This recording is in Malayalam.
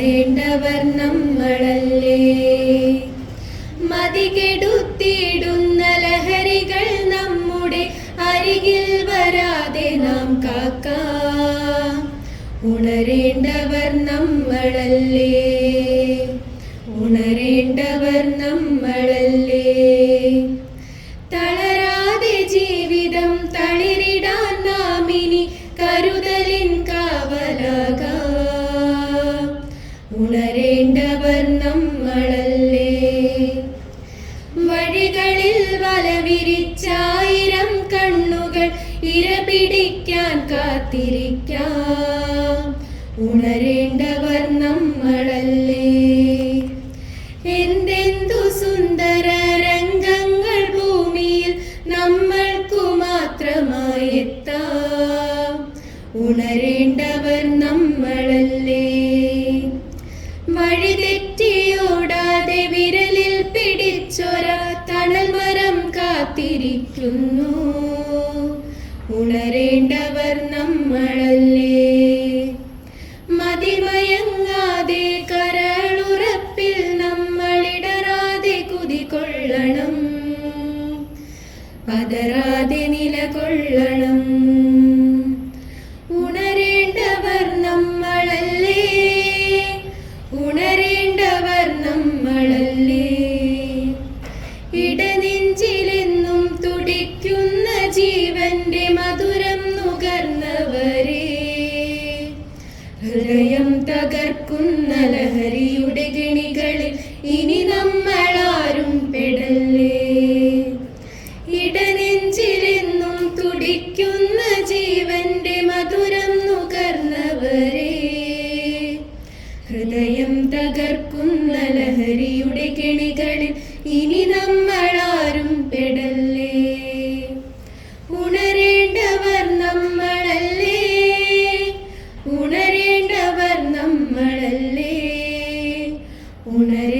വാഴേണ്ടവർ നമ്മളല്ലേ? മതികെടുത്തിയിടുന്ന ലഹരികൾ നമ്മുടെ അരികിൽ വരാതെ നാം കാക്കാം. ഉണരേണ്ടവർ നമ്മളല്ലേ? ഉണരേണ്ടവർ നമ്മളല്ലേ? കണ്ണുകൾ ഇര പിടിക്കാൻ കാത്തിരിക്കാം. ഉണരേണ്ടവർ നമ്മളല്ലേ. എന്തെന്തു സുന്ദര രംഗങ്ങൾ ഭൂമിയിൽ നമ്മൾക്കു മാത്രമായി എത്താം. ഉണരേണ്ടവർ നമ്മളല്ലേ. വഴിതെറ്റിയോടാതെ വിരലിൽ പിടിച്ചൊരാ തണൽ മരം കാത്തിരിക്കുന്നു. ഉണരേണ്ടവർ നമ്മളല്ലേ? മതിമയങ്ങാതെ കരളുറപ്പിൽ നമ്മളിടറാതെ കുതികൊള്ളണം. പതരാതെ നിലകൊള്ളണം. ഉണരേണ്ടവർ നമ്മളല്ലേ? ഉണരേണ്ടവർ നമ്മളല്ലേ? ഇടനെഞ്ചിലെന്നും ഹൃദയം തകർക്കുന്ന ലഹരിയുടെ ഗണികളിൽ ഇനി നമ്മളാരും പെടല്ലേ? ഇടനെഞ്ചിലെന്നും തുടിക്കുന്ന നമ്മളല്ലേ ഉണരെ